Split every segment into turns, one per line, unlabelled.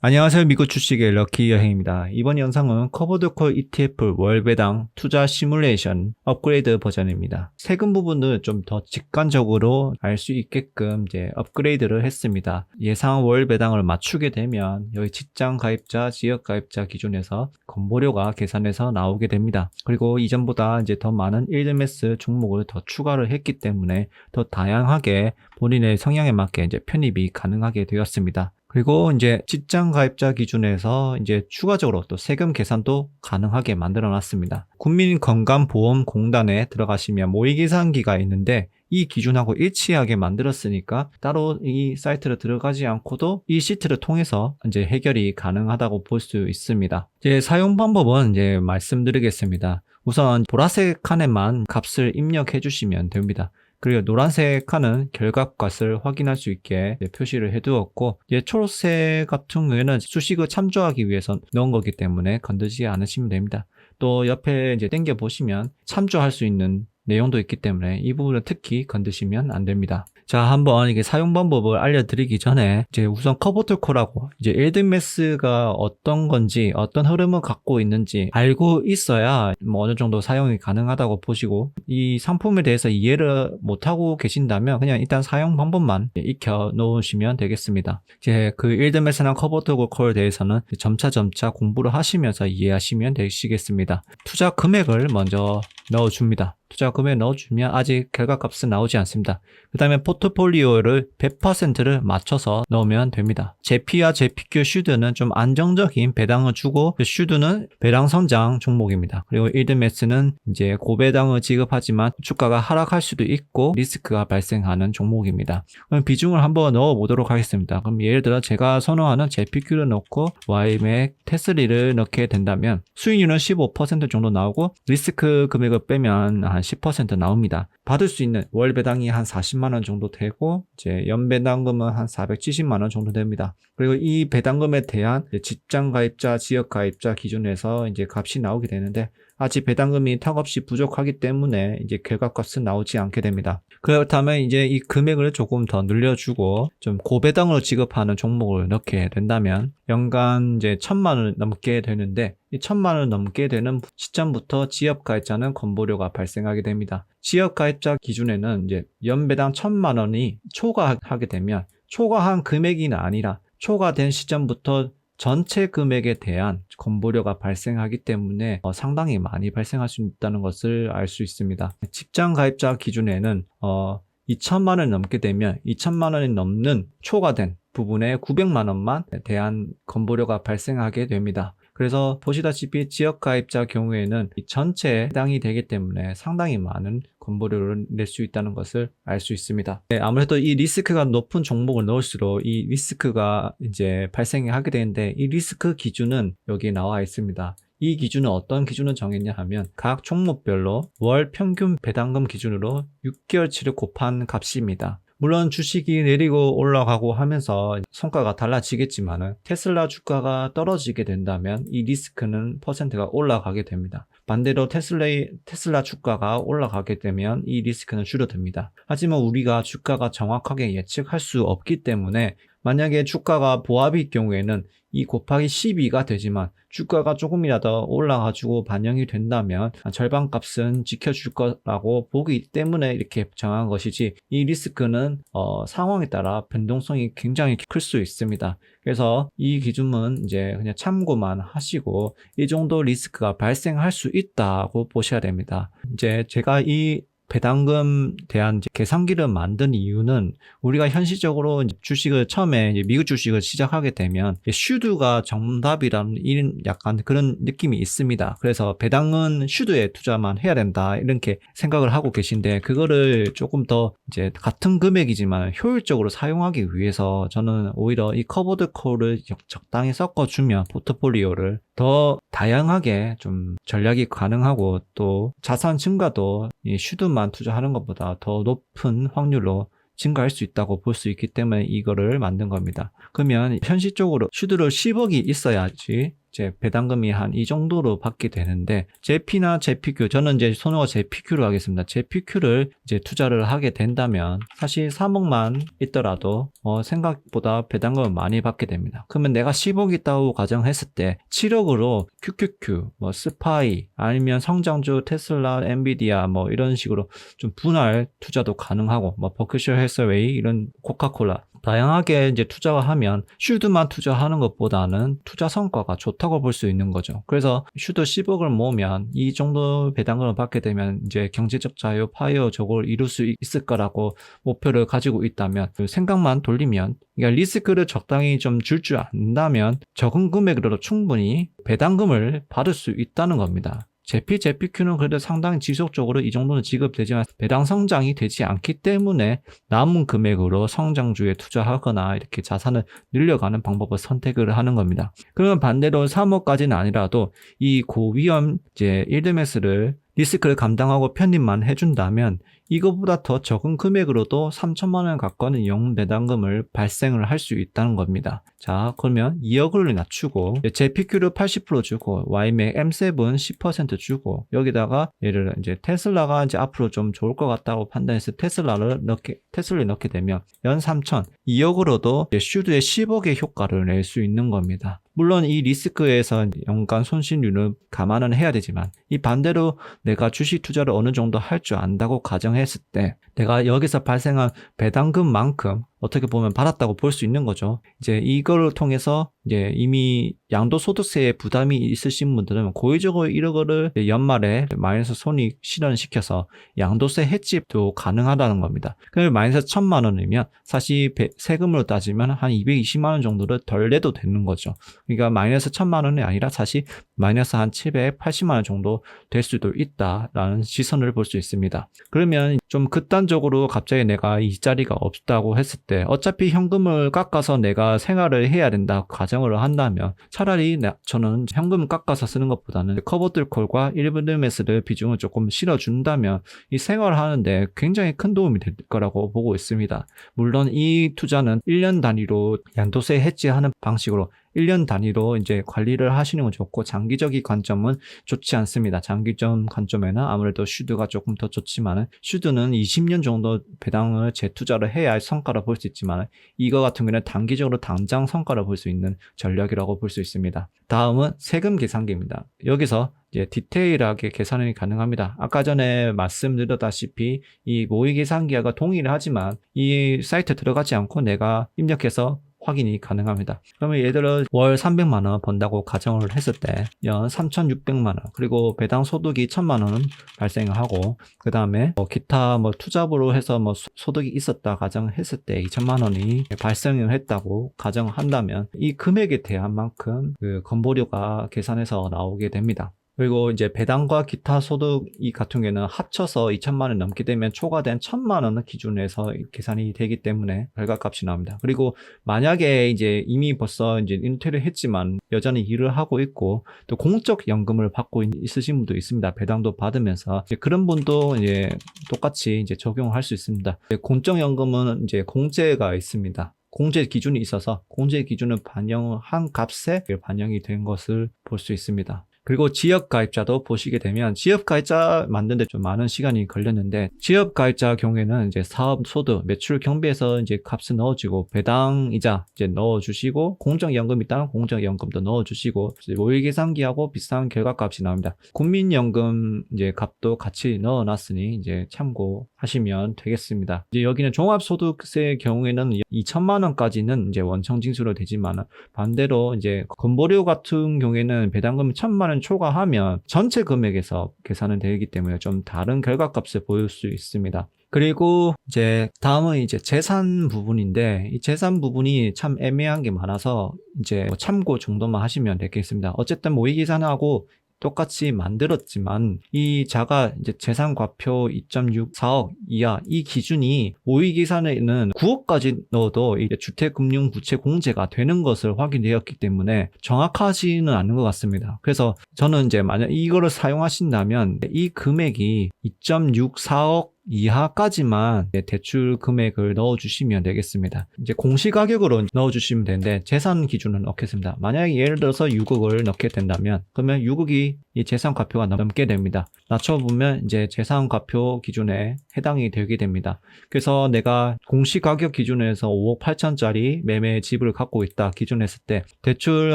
안녕하세요. 미국 주식의 럭키 여행입니다. 이번 영상은 커버드콜 ETF 월배당 투자 시뮬레이션 업그레이드 버전입니다. 세금 부분을 좀 더 직관적으로 알 수 있게끔 이제 업그레이드를 했습니다. 예상 월배당을 맞추게 되면 여기 직장 가입자, 지역 가입자 기준에서 건보료가 계산해서 나오게 됩니다. 그리고 이전보다 이제 더 많은 1MS 종목을 더 추가를 했기 때문에 더 다양하게 본인의 성향에 맞게 이제 편입이 가능하게 되었습니다. 그리고 이제 직장 가입자 기준에서 이제 추가적으로 또 세금 계산도 가능하게 만들어 놨습니다. 국민건강보험공단에 들어가시면 모의계산기가 있는데 이 기준하고 일치하게 만들었으니까 따로 이 사이트를 들어가지 않고도 이 시트를 통해서 이제 해결이 가능하다고 볼 수 있습니다. 이제 사용 방법은 이제 말씀드리겠습니다. 우선 보라색 칸에만 값을 입력해 주시면 됩니다. 그리고 노란색 칸은 결과값을 확인할 수 있게 표시를 해두었고 이제 초록색 같은 경우에는 수식을 참조하기 위해서 넣은 거기 때문에 건드지 않으시면 됩니다. 또 옆에 이제 당겨 보시면 참조할 수 있는 내용도 있기 때문에 이 부분은 특히 건드시면 안 됩니다. 자, 한번 이게 사용 방법을 알려드리기 전에 이제 우선 커버트콜하고 이제 일드메스가 어떤 건지 어떤 흐름을 갖고 있는지 알고 있어야 뭐 어느 정도 사용이 가능하다고 보시고 이 상품에 대해서 이해를 못하고 계신다면 그냥 일단 사용 방법만 익혀 놓으시면 되겠습니다. 이제 그 일드메스나 커버트콜에 대해서는 점차 점차 공부를 하시면서 이해하시면 되시겠습니다. 투자 금액을 먼저 넣어줍니다. 투자 금액 넣어주면 아직 결과값은 나오지 않습니다. 그 다음에 포트폴리오를 100%를 맞춰서 넣으면 됩니다. 제피와 제피큐 슈드는 좀 안정적인 배당을 주고 그 슈드는 배당 성장 종목입니다. 그리고 일드메스는 이제 고배당을 지급하지만 주가가 하락할 수도 있고 리스크가 발생하는 종목입니다. 그럼 비중을 한번 넣어 보도록 하겠습니다. 그럼 예를 들어 제가 선호하는 제피큐를 넣고 YMAC 테슬리를 넣게 된다면 수익률은 15% 정도 나오고 리스크 금액을 빼면 한10% 나옵니다. 받을 수 있는 월 배당이 한 40만 원 정도 되고 이제 연 배당금은 한 470만 원 정도 됩니다. 그리고 이 배당금에 대한 직장 가입자, 지역 가입자 기준에서 이제 값이 나오게 되는데 아직 배당금이 턱없이 부족하기 때문에 이제 결과값은 나오지 않게 됩니다. 그렇다면 이제 이 금액을 조금 더 늘려주고 좀 고배당으로 지급하는 종목을 넣게 된다면 연간 이제 천만 원을 넘게 되는데 이 천만 원을 넘게 되는 시점부터 지역 가입자는 건보료가 발생하게 됩니다. 지역 가입자 기준에는 이제 연배당 천만 원이 초과하게 되면 초과한 금액이 아니라 초과된 시점부터 전체 금액에 대한 건보료가 발생하기 때문에 어, 상당히 많이 발생할 수 있다는 것을 알 수 있습니다. 직장 가입자 기준에는 어, 2천만 원 넘게 되면 2천만 원이 넘는 초과된 부분에 900만 원만 대한 건보료가 발생하게 됩니다. 그래서 보시다시피 지역 가입자 경우에는 전체 해당이 되기 때문에 상당히 많은 건보료를 낼 수 있다는 것을 알 수 있습니다. 네, 아무래도 이 리스크가 높은 종목을 넣을수록 이 리스크가 이제 발생이 하게 되는데 이 리스크 기준은 여기 나와 있습니다. 이 기준은 어떤 기준을 정했냐 하면 각 종목별로 월 평균 배당금 기준으로 6개월치를 곱한 값입니다. 물론 주식이 내리고 올라가고 하면서 성과가 달라지겠지만은 테슬라 주가가 떨어지게 된다면 이 리스크는 퍼센트가 올라가게 됩니다. 반대로 테슬라, 테슬라 주가가 올라가게 되면 이 리스크는 줄어듭니다. 하지만 우리가 주가가 정확하게 예측할 수 없기 때문에 만약에 주가가 보합일 경우에는 이 곱하기 12가 되지만 주가가 조금이라도 올라가지고 반영이 된다면 절반 값은 지켜줄 거라고 보기 때문에 이렇게 정한 것이지 이 리스크는 어, 상황에 따라 변동성이 굉장히 클 수 있습니다. 그래서 이 기준은 이제 그냥 참고만 하시고 이 정도 리스크가 발생할 수 있다고 보셔야 됩니다. 이제 제가 이 배당금 대한 계산기를 만든 이유는 우리가 현실적으로 주식을 처음에 미국 주식을 시작하게 되면 슈드가 정답이라는 이런 약간 그런 느낌이 있습니다. 그래서 배당은 슈드에 투자만 해야 된다 이렇게 생각을 하고 계신데 그거를 조금 더 이제 같은 금액이지만 효율적으로 사용하기 위해서 저는 오히려 이 커버드 콜을 적당히 섞어주면 포트폴리오를 더 다양하게 좀 전략이 가능하고 또 자산 증가도 이 슈드만 투자하는 것보다 더 높은 확률로 증가할 수 있다고 볼 수 있기 때문에 이거를 만든 겁니다. 그러면 현실적으로 슈드를 10억이 있어야지 이제 배당금이 한 이 정도로 받게 되는데 JP나 JPQ 저는 이제 선호가 JPQ로 하겠습니다. JPQ를 이제 투자를 하게 된다면 사실 3억만 있더라도 어, 생각보다 배당금을 많이 받게 됩니다. 그러면 내가 10억 있다고 가정했을 때 7억으로 QQQ, 뭐 스파이 아니면 성장주 테슬라, 엔비디아 뭐 이런 식으로 좀 분할 투자도 가능하고 뭐 버크셔 헬스웨이 이런 코카콜라 다양하게 이제 투자를 하면 슈드만 투자하는 것보다는 투자 성과가 좋다고 볼 수 있는 거죠. 그래서 슈드 10억을 모으면 이 정도 배당금을 받게 되면 이제 경제적 자유, 파이어 저걸 이룰 수 있을 거라고 목표를 가지고 있다면 그 생각만 돌리면 그러니까 리스크를 적당히 좀줄줄 안다면 적은 금액으로도 충분히 배당금을 받을 수 있다는 겁니다. 제피, 제피큐는 그래도 상당히 지속적으로 이 정도는 지급되지만 배당 성장이 되지 않기 때문에 남은 금액으로 성장주에 투자하거나 이렇게 자산을 늘려가는 방법을 선택을 하는 겁니다. 그러면 반대로 3억까지는 아니라도 이 고위험 이제 1드매스를 리스크를 감당하고 편입만 해준다면 이거보다 더 적은 금액으로도 3천만 원 가까운 영 배당금을 발생을 할 수 있다는 겁니다. 자, 그러면 2억을 낮추고 JPQ를 80% 주고 YMAX M7 10% 주고 여기다가 예를 이제 테슬라가 이제 앞으로 좀 좋을 것 같다고 판단해서 테슬라를 넣게 테슬라에 넣게 되면 연 3천 2억으로도 슈드의 10억의 효과를 낼 수 있는 겁니다. 물론 이 리스크에서 연간 손실률은 감안은 해야 되지만 이 반대로 내가 주식 투자를 어느 정도 할 줄 안다고 가정했을 때 내가 여기서 발생한 배당금만큼 어떻게 보면 받았다고 볼 수 있는 거죠. 이제 이걸 통해서 이제 이미 양도소득세에 부담이 있으신 분들은 고의적으로 이거를 연말에 마이너스 손익 실현시켜서 양도세 해집도 가능하다는 겁니다. 그럼 마이너스 천만 원이면 사실 배- 세금으로 따지면 한 220만 원 정도를 덜 내도 되는 거죠. 그러니까 마이너스 천만 원이 아니라 사실 마이너스 한 780만 원 정도 될 수도 있다라는 시선을 볼 수 있습니다. 그러면 좀 극단적으로 갑자기 내가 이 자리가 없다고 했을 때 어차피 현금을 깎아서 내가 생활을 해야 된다 가정을 한다면 차라리 나- 저는 현금 깎아서 쓰는 것보다는 커버들콜과 1분음에스를 비중을 조금 실어준다면 이 생활하는데 굉장히 큰 도움이 될 거라고 보고 있습니다. 물론 이 투자는 1년 단위로 양도세 해지하는 방식으로 1년 단위로 이제 관리를 하시는 건 좋고 장기적인 관점은 좋지 않습니다. 장기적 관점에는 아무래도 슈드가 조금 더 좋지만은 슈드는 20년 정도 배당을 재투자를 해야 할 성과를 볼 수 있지만 이거 같은 경우는 단기적으로 당장 성과를 볼 수 있는 전략이라고 볼 수 있습니다. 다음은 세금 계산기입니다. 여기서 이제 디테일하게 계산이 가능합니다. 아까 전에 말씀드렸다시피 이 모의 계산기가 동의를 하지만 이 사이트 들어가지 않고 내가 입력해서 확인이 가능합니다. 그러면 들어 월 300만 원 번다고 가정을 했을 때 연 3,600만 원 그리고 배당 소득이 1,000만 원 발생을 하고 그 다음에 뭐 기타 뭐 투잡으로 해서 뭐 소- 소득이 있었다 가정했을 때 2천만 원이 발생을 했다고 가정한다면 이 금액에 대한 만큼 그 건보료가 계산해서 나오게 됩니다. 그리고 이제 배당과 기타 소득 이 같은 경우에는 합쳐서 2천만 원 넘게 되면 초과된 1천만 원 기준에서 계산이 되기 때문에 결과값이 나옵니다. 그리고 만약에 이제 이미 벌써 이제 인퇴를 했지만 여전히 일을 하고 있고 또 공적 연금을 받고 있- 있으신 분도 있습니다. 배당도 받으면서 그런 분도 이제 똑같이 이제 적용할 수 있습니다. 공적 연금은 이제 공제가 있습니다. 공제 기준이 있어서 공제 기준을 반영한 값에 반영이 된 것을 볼 수 있습니다. 그리고 지역 가입자도 보시게 되면 지역 가입자 만드는데 좀 많은 시간이 걸렸는데 지역 가입자 경우에는 이제 사업 소득 매출 경비에서 이제 값을 넣어주고 배당 이자 이제 넣어주시고 공적연금 있다면 공적연금도 넣어주시고 모의계산기하고 비슷한 결과값이 나옵니다. 국민연금 이제 값도 같이 넣어놨으니 이제 참고하시면 되겠습니다. 이제 여기는 종합소득세의 경우에는 2천만 원까지는 이제 원청 징수로 되지만 반대로 이제 건보료 같은 경우에는 배당금 1천만 원 초과하면 전체 금액에서 계산은 되기 때문에 좀 다른 결과값을 보일 수 있습니다. 그리고 이제 다음은 이제 재산 부분인데 이 재산 부분이 참 애매한 게 많아서 이제 뭐 참고 정도만 하시면 되겠습니다. 어쨌든 모의 계산하고 똑같이 만들었지만 이 자가 이제 재산 과표 2.64억 이하 이 기준이 모의 계산에는 9억까지 넣어도 이제 주택금융 부채 공제가 되는 것을 확인되었기 때문에 정확하지는 않은 것 같습니다. 그래서 저는 이제 만약 이거를 사용하신다면 이 금액이 2.64억 이하까지만 대출 금액을 넣어주시면 되겠습니다. 이제 공시가격으로 넣어주시면 되는데 재산 기준은 넣겠습니다. 만약에 예를 들어서 6억을 넣게 된다면 그러면 6억이 이 재산 과표가 넘게 됩니다. 낮춰보면 이제 재산 과표 기준에 해당이 되게 됩니다. 그래서 내가 공시 가격 기준에서 5억 8천짜리 매매 집을 갖고 있다 기준했을 때 대출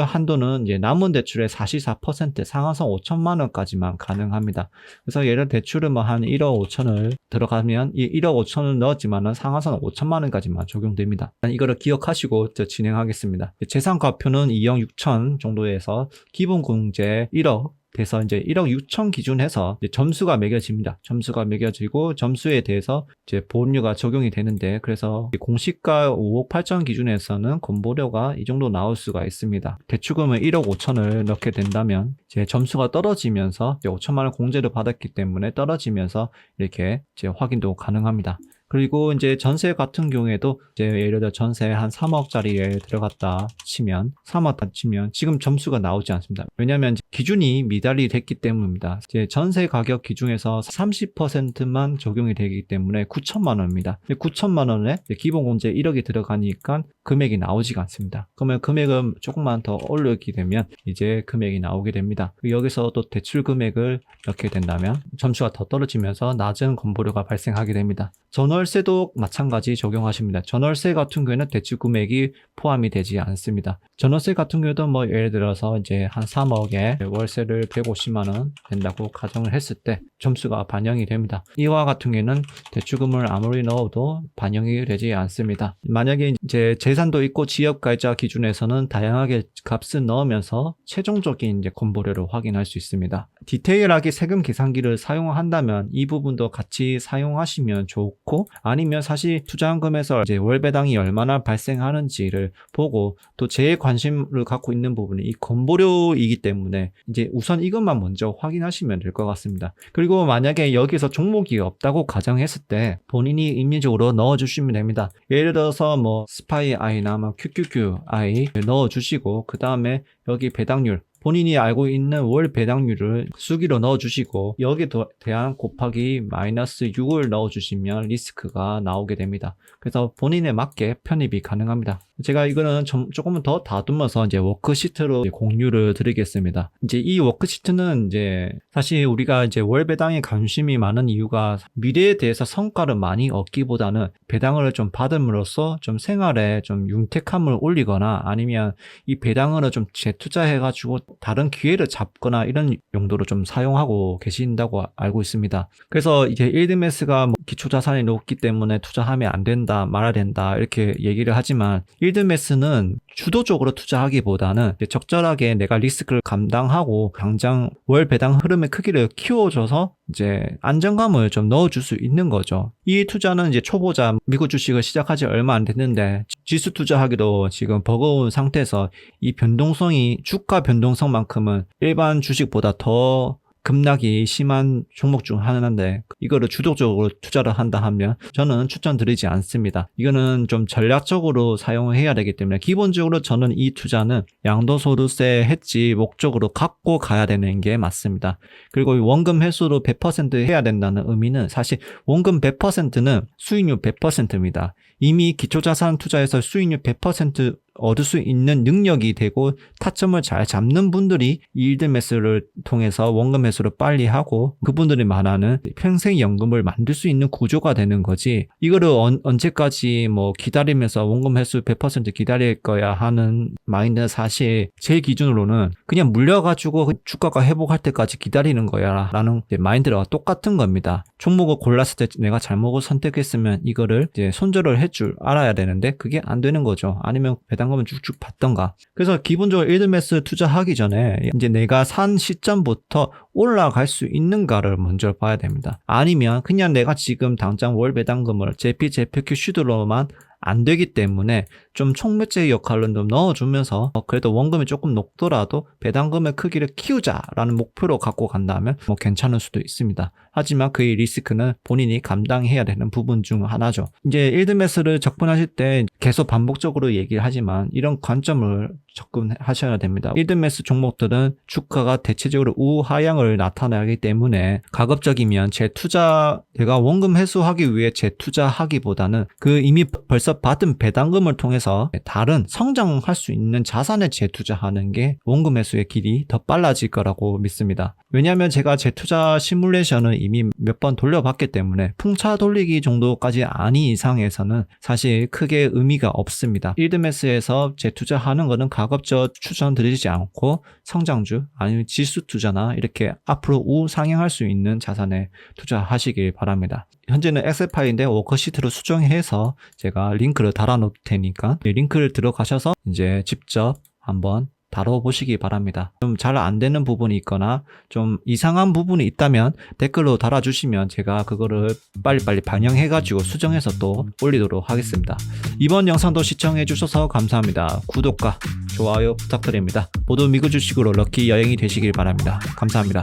한도는 이제 남은 대출의 44% 상한선 5천만 원까지만 가능합니다. 그래서 예를 대출은 뭐 한 1억 5천을 들어가면 이 1억 5천을 넣었지만은 상한선 5천만 원까지만 적용됩니다. 이거를 기억하시고 저 진행하겠습니다. 재산 과표는 2억 6천 정도에서 기본 공제 1억 돼서 이제 1억 6천 기준해서 점수가 매겨집니다. 점수가 매겨지고 점수에 대해서 이제 보험료가 적용이 되는데 그래서 공시가 5억 8천 기준에서는 건보료가 이 정도 나올 수가 있습니다. 대출금을 1억 5천을 넣게 된다면 이제 점수가 떨어지면서 이제 5천만 원 공제를 받았기 때문에 떨어지면서 이렇게 이제 확인도 가능합니다. 그리고 이제 전세 같은 경우에도 이제 예를 들어 전세 한 3억짜리에 들어갔다 치면 3억 치면 지금 점수가 나오지 않습니다. 왜냐하면 기준이 미달이 됐기 때문입니다. 이제 전세 가격 기준에서 30%만 적용이 되기 때문에 9천만 원입니다. 9천만 원에 기본 공제 1억이 들어가니까 금액이 나오지가 않습니다. 그러면 금액을 조금만 더 올리게 되면 이제 금액이 나오게 됩니다. 여기서 또 대출 금액을 넣게 된다면 점수가 더 떨어지면서 낮은 건보료가 발생하게 됩니다. 전월 세도 마찬가지 적용하십니다. 전월세 같은 경우에는 대출 금액이 포함이 되지 않습니다. 전월세 같은 경우도 뭐 예를 들어서 이제 한 3억에 월세를 150만 원 된다고 가정을 했을 때 점수가 반영이 됩니다. 이와 같은 경우에는 대출금을 아무리 넣어도 반영이 되지 않습니다. 만약에 이제 재산도 있고 지역가입자 기준에서는 다양하게 값을 넣으면서 최종적인 이제 건보료를 확인할 수 있습니다. 디테일하게 세금 계산기를 사용한다면 이 부분도 같이 사용하시면 좋고 아니면 사실 투자한금에서 이제 월 배당이 얼마나 발생하는지를 보고 또 제일 관심을 갖고 있는 부분이 이 건보료이기 때문에 이제 우선 이것만 먼저 확인하시면 될 것 같습니다. 그리고 만약에 여기서 종목이 없다고 가정했을 때 본인이 임의적으로 넣어주시면 됩니다. 예를 들어서 뭐 스파이 아이나 뭐 QQQ 아이 넣어주시고 그 다음에 여기 배당률 본인이 알고 있는 월 배당률을 수기로 넣어주시고 여기에 대한 곱하기 마이너스 6을 넣어주시면 리스크가 나오게 됩니다. 그래서 본인에 맞게 편입이 가능합니다. 제가 이거는 좀, 조금은 더 다듬어서 이제 워크시트로 공유를 드리겠습니다. 이제 이 워크시트는 이제 사실 우리가 이제 월 배당에 관심이 많은 이유가 미래에 대해서 성과를 많이 얻기보다는 배당을 좀 받음으로써 좀 생활에 좀 윤택함을 올리거나 아니면 이 배당을 좀 재투자해가지고 다른 기회를 잡거나 이런 용도로 좀 사용하고 계신다고 알고 있습니다. 그래서 이제 1드메스가 뭐 기초자산이 높기 때문에 투자하면 안 된다, 말아야 된다 이렇게 얘기를 하지만 1드메스는 주도적으로 투자하기보다는 적절하게 내가 리스크를 감당하고 당장 월 배당 흐름의 크기를 키워줘서 이제 안정감을 좀 넣어줄 수 있는 거죠. 이 투자는 이제 초보자 미국 주식을 시작하지 얼마 안 됐는데 지수 투자하기도 지금 버거운 상태에서 이 변동성이 주가 변동성만큼은 일반 주식보다 더 급락이 심한 종목 중 하나인데 이거를 주도적으로 투자를 한다 하면 저는 추천드리지 않습니다. 이거는 좀 전략적으로 사용을 해야 되기 때문에 기본적으로 저는 이 투자는 양도소득세 해지 목적으로 갖고 가야 되는 게 맞습니다. 그리고 원금 회수로 100% 해야 된다는 의미는 사실 원금 100%는 수익률 100%입니다. 이미 기초자산 투자에서 수익률 100% 얻을 수 있는 능력이 되고 타점을 잘 잡는 분들이 일드 매수를 통해서 원금 매수를 빨리 하고 그분들이 말하는 평생 연금을 만들 수 있는 구조가 되는 거지. 이거를 언, 언제까지 뭐 기다리면서 원금 회수 100% 기다릴 거야 하는 마인드는 사실 제 기준으로는 그냥 물려가지고 주가가 회복할 때까지 기다리는 거야 라는 마인드가 똑같은 겁니다. 종목을 골랐을 때 내가 잘못을 선택했으면 이거를 이제 손절을 해줄 알아야 되는데 그게 안 되는 거죠. 아니면 배당 배당금을 쭉쭉 받던가. 그래서 기본적으로 1드매스 투자하기 전에 이제 내가 산 시점부터 올라갈 수 있는가를 먼저 봐야 됩니다. 아니면 그냥 내가 지금 당장 월 배당금을 JP, JPQ 슈드로만 안 되기 때문에 좀 총매제 역할을 좀 넣어주면서 어, 그래도 원금이 조금 높더라도 배당금의 크기를 키우자라는 목표로 갖고 간다면 뭐 괜찮을 수도 있습니다. 하지만 그의 리스크는 본인이 감당해야 되는 부분 중 하나죠. 이제 1드 매스를 접근하실 때 계속 반복적으로 얘기를 하지만 이런 관점을 접근하셔야 됩니다. 일드매스 종목들은 주가가 대체적으로 우하향을 나타나기 때문에 가급적이면 재투자 제가 원금 회수하기 위해 재투자하기보다는 그 이미 벌써 받은 배당금을 통해서 다른 성장할 수 있는 자산에 재투자하는 게 원금 회수의 길이 더 빨라질 거라고 믿습니다. 왜냐하면 제가 재투자 시뮬레이션을 이미 몇 번 돌려봤기 때문에 풍차 돌리기 정도까지 아닌 이상에서는 사실 크게 의미가 없습니다. 일드매스에서 재투자하는 거는 가 급적 추천드리지 않고 성장주 아니면 지수 투자나 이렇게 앞으로 우상향할 수 있는 자산에 투자하시길 바랍니다. 현재는 엑셀 파일인데 워커시트로 수정해서 제가 링크를 달아놓을 테니까 이 링크를 들어가셔서 이제 직접 한번 다뤄보시기 바랍니다. 좀 잘 안 되는 부분이 있거나 좀 이상한 부분이 있다면 댓글로 달아주시면 제가 그거를 빨리빨리 반영해가지고 수정해서 또 올리도록 하겠습니다. 이번 영상도 시청해주셔서 감사합니다. 구독과 좋아요 부탁드립니다. 모두 미국 주식으로 럭키 여행이 되시길 바랍니다. 감사합니다.